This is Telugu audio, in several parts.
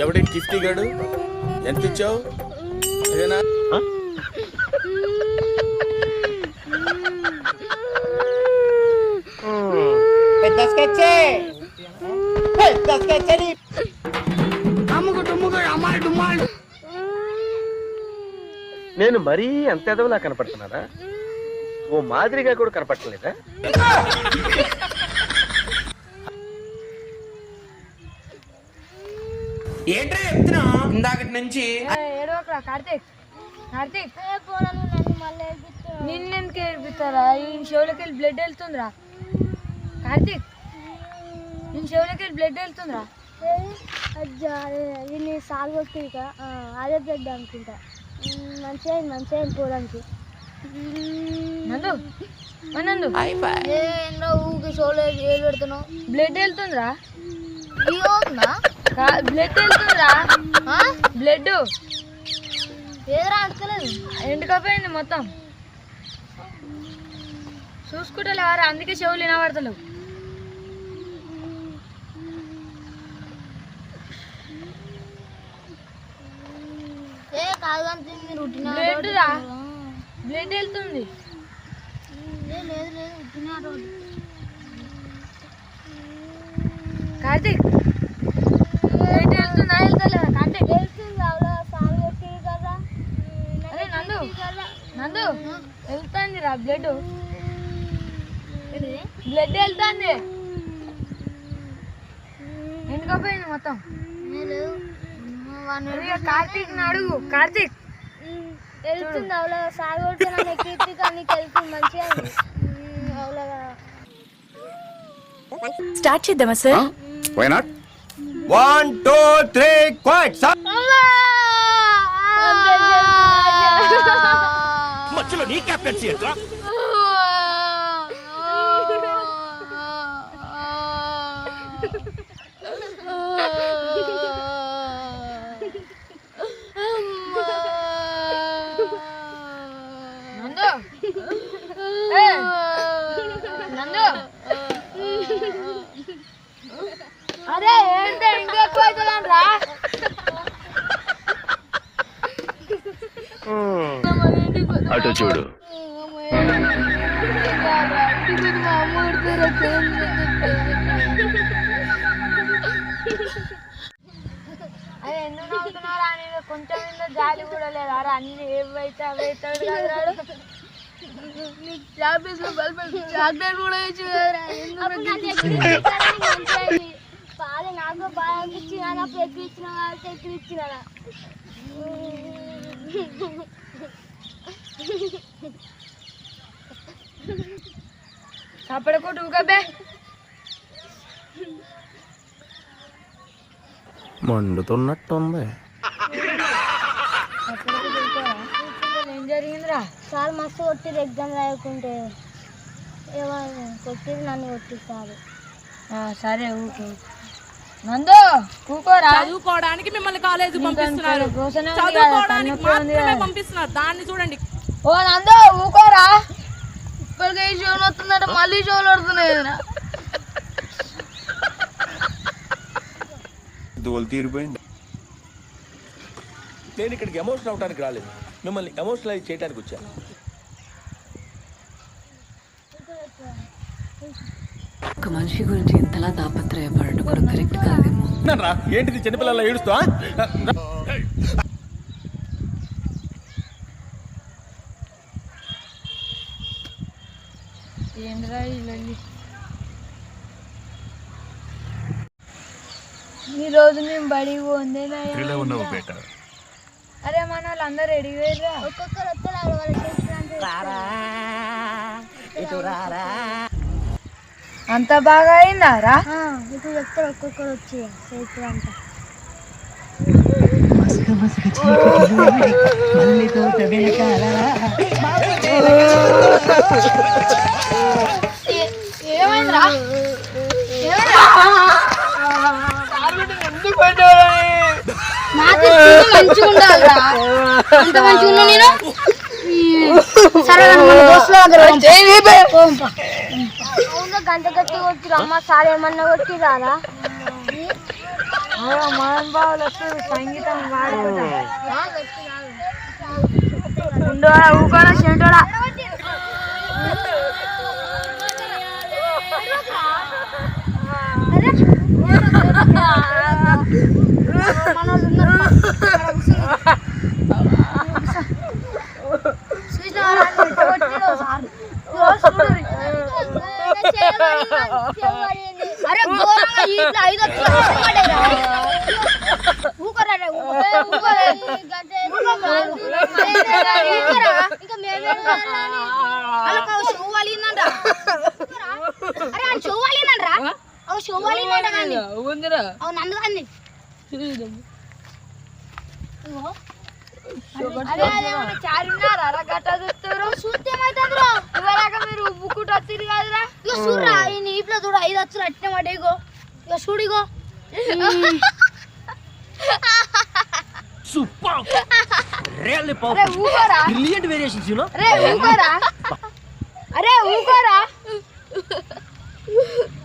ఎవడి గిఫ్ట్ ఇగాడు ఎంత ఇచ్చావు అదేనా పెద్ద స్కెచ్చే. పెద్ద స్కెచ్ అని నేను మరీ అంత ఎదవలా కనపడుతున్నానా? ఓ మాదిరిగా కూడా కనపడలేదా ఏంటో చెప్తున్నా? ఇందాకటి నుంచి ఏడవకరా కార్తీక్. కార్తీక్ నిన్నెందుకు ఏడిపిస్తారా? ఈ చెవులకి వెళ్ళి బ్లడ్ వెళ్తుందిరా. కార్తీక్ నేను చెవులకి వెళ్ళి బ్లడ్ వెళ్తుందిరా దీన్ని సాగు కొట్టిక అదే బ్లడ్ అనుకుంటా. మంచిగా అయింది మంచిగా పోవడానికి. నందు ఊకి షోలో ఏలు పెడుతున్నావు బ్లడ్ వెళ్తుందిరా. బ్లడ్ వెళ్తుందిరా బ్లడ్ ఏదరా అంటలేదు? ఎండుకపోయింది మొత్తం. చూసుకుంటే లేవరా? అందుకే చెవులు వినబడతలేవు. బ్లడ్ రా? బ్లడ్ వెళ్తుంది. కార్తీక్ బ్లడ్ వెళ్తుందా వెళ్తలేదా కార్తీక్ వెళ్తుంది అవలా సాగు కొట్టి కదా అరే నందు నందు వెళ్తుంది రా బ్లడ్? బ్లడ్ వెళ్తుంది. ఎండుకపోయింది మొత్తం? లేదు ఇక కార్తీక్ అడుగు. కార్తీక్. వెళ్తుంది అవలా సాగు కొట్టి నన్ను ఎక్కి కానీ వెళ్తుంది మంచిగా స్టార్ట్ చేద్దామా sir? Why not one two three quiet మధ్యలో నీ క్యాప్టెన్సీ ఎట్లా నందు. ఏ, నందు. అరే ఏంటో ఇంకా ఎక్కువ అవుతుందని రా? అటు చూడు. అరే ఎందుకు నవ్వుతున్నారా అని కొంచెం మీద జాలి కూడా లేదా? అన్ని ఏవైతే అవి అవుతాడు కదా చాక్లెట్ కూడా ఇచ్చి అప్పుడు నాకు. బాగా నాకు బాగా అనిపించింది కానీ అప్పుడు ఎక్కువ ఇచ్చిన కాబట్టి ఎక్కువ ఇచ్చిన చప్పడకొట్టు ఊకబే మండుతున్నట్టుంది ఏం జరిగిందిరా సార్ మస్తు కొట్టిరు ఎగ్జామ్ రాయకుంటే ఏమో కొట్టిరు నన్ను కొట్టిస్తారు ఆ, సరే ఊకు నందు కూకోరా చదువుకోవడానికి మిమ్మల్ని కాలేజ్ పంపిస్తున్నారు. చదువుకోవడానికి మాత్రమే. పంపిస్తున్నారు. దాన్ని చూడండి. ఓ నందు ఊకోరా ఇప్పటికే ఈ షోలు వస్తుందంటే మళ్ళీ షోలు వస్తున్నాయి దోలు తీరిపోయింది. నేను ఇక్కడికి ఎమోషన్ అవడానికి రాలేదు. మిమ్మల్ని ఎమోషనలైజ్ చేయడానికి వచ్చాను ఒక మనిషి గురించి ఇంతలా తాపత్రయపడడం కూడా కరెక్ట్ కాదేమో. ఏంటిది చిన్నపిల్లల ఏడుస్తా ఏంద్రా ఈ లొల్లి ఈ రోజు మేము ఉన్నావు బేట. అరే మన వాళ్ళందరూ రెడీ పోయిర్రా? ఒక్కొక్కరు వస్తారు అంత. బాగా అయిందా రా? ఇప్పుడు చెప్తారు ఒక్కొక్కరు వచ్చి చేతులు అంతా. ఏమైందిరా? మంచిగా ఉండాలిరా అంత మంచిగా ఉన్నా నేను సరే మన దోస్తుల దగ్గర అవునా గంట గట్టి కొట్టిరు అమ్మ సార్ ఏమన్నా కొట్టిరారా మోహన్ బాబులు వస్తారు సంగీతం ఉండోడా ఊకోడా చెంటోడా అరే ఘోరంగా ఇట్లా ఐదు ఊకరా ఊకరా. ఇంకా మేమేం ఒక షో వాలిందంట. అరే ఆ షో వాలిందంట్రా ఒక షో వాలిందంట కానీ అవు మీరు ఉబ్బుకుంటూ వచ్చింది కాదురా? ఇక చూడరా ఈ చూడ ఐదు వచ్చులు అట్నే పడే ఇగో. ఇక చూడు ఇగో. రియల్లీ అరే ఊకోరా? బ్రిలియంట్ వేరియేషన్స్ యు నో అరే ఊకోరా? అరే ఊకోరా ఊకోరా?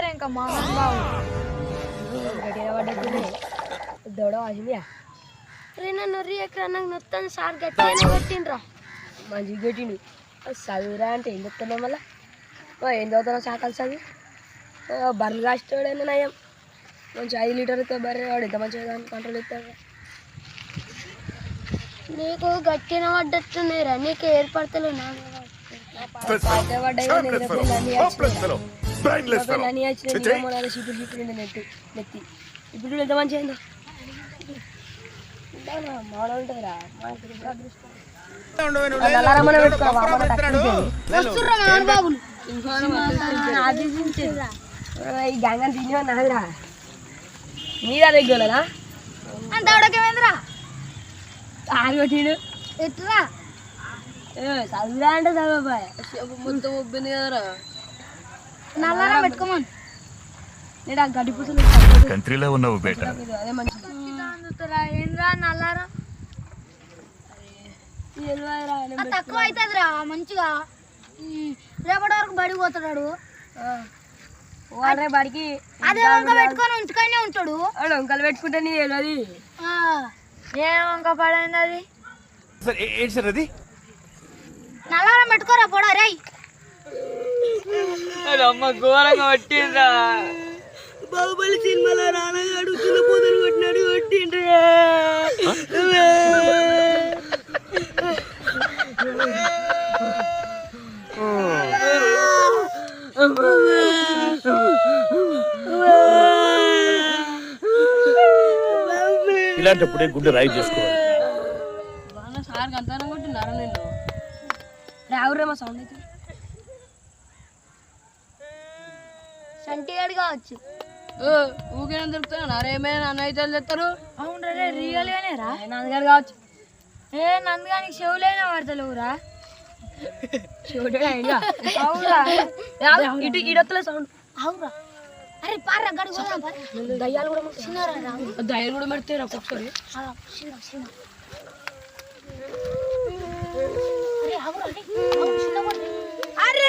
వస్తారు ఇంకా దొడ అజిమియా రే నన్ను రీ ఎక్కడ నాకు మొత్తం సార్ గట్టిగానే కొట్టిండ్రా మంచి చదువురా అంటే ఏం చెప్తున్నావు మళ్ళా ఓ ఏం చదువుతున్నావు సాకాలు చదివి బర్రెలు కాస్తాడైనా నయం మంచి ఐదు లీటర్తో బర్రె వాడు ఎంత మంచిగా కంట్రోల్ ఇస్తాడు నీకు గట్టిన పడ్డట్టున్నాయిరా నీకు ఏర్పడతలే షిప్పుడు నెత్తి నెత్తి ఇప్పుడు ఎంత అయిందో మాడ ఉంటుందిరా బాబులు ఈ గ్యాంగ్ అని తిని నాదిరా దగ్గరనా అంత ఆడకేమైందిరా ఆగొట్టిడు ఎట్రా చదువురా అంటే చదవబాయ్ మొత్తం ఒబ్బింది కదరా నల్లారా పెట్టుకోమని నేను ఆ గడ్డి పూసలు కంట్రీలో ఉన్నావు బేట. అదే మంచిది. ఏంద్రా నల్లారా? తెలియదురా, నేను ఆ తక్కువ అవుతుందిరా మంచిగా. రేపటి వరకు బడికి పోతాడు వాడే బడికి అదే వంక పెట్టుకొని ఉంచుకొని ఉంటాడు వాడు వంకలు పెట్టుకుంటే నీ తెలియదు ఆ, ఏం వంక పడైంది అది? సార్ ఏంటి సార్ అది? అమ్మ ఘోరంగా కొట్టిండ్రా బాహుబలి సినిమాలో నాన్నగాడు చిన్న పూతలు కొట్టినాడు కొట్టిండ్రా. ఇలాంటప్పుడే గుండె రాయి చేసుకోవాలి. సార్ అంతా కొట్టినారా నేను రావురేమో సౌండ్ అయితే సంటిగాడు కావచ్చు. ఊకేనా దొరుకుతున్నా ఏమైనా అన్న అయితే తెస్తారు అవును రే రియల్ గానే రా. నాన్నగారు కావచ్చు. ఏ నందగానికి చెవులైనా ఇటు సౌండ్ అవురా అరే గడి పోదాం. దయ్యాలు కూడా చిన్నరా. దయ్యాలు కూడా పెడితే ఒకసారి. అరే అవురా. అరే.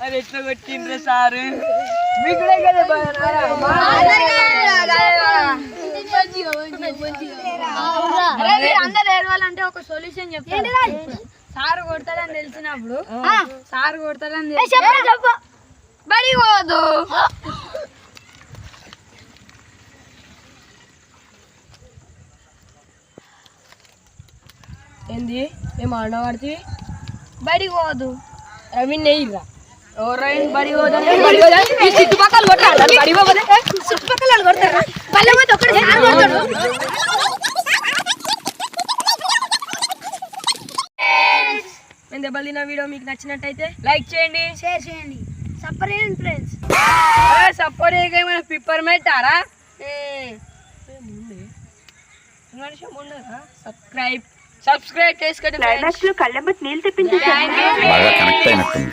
అరే ఎట్లా కొట్టిండ్రా సారు కదా. అందరు ఏడవాలంటే ఒక సొల్యూషన్ చెప్తాను సారు కొడతాడని తెలిసినప్పుడు సారు కొడతాడని చెప్పు బడి పోదు ఏంది? మేము ఆడవాడితే బడికి పోదు రవి నెయ్యిరా ఎవరైనా బడి పోదా. బడి పోదా. ఈ చుట్టుపక్కల బడి పోతే? చుట్టుపక్కల వాళ్ళు కొడతారా? బల్ల పోతే ఒక్కడే సార్ కొడతాడు. మేము దెబ్బలు వీడియో మీకు నచ్చినట్టయితే లైక్ చేయండి. షేర్ చేయండి. సపరేట్ ఫ్రెండ్స్ సపోర్ట్ ఏమైనా పిప్పర్ పెట్టారా సబ్స్క్రైబ్ సబ్స్క్రైబ్ చేసుకోండి క్లైమాక్స్లో కళ్ళెంబట్ నీళ్ళు తెప్పించేసాను బాగా కనెక్ట్ అయినట్టుంది.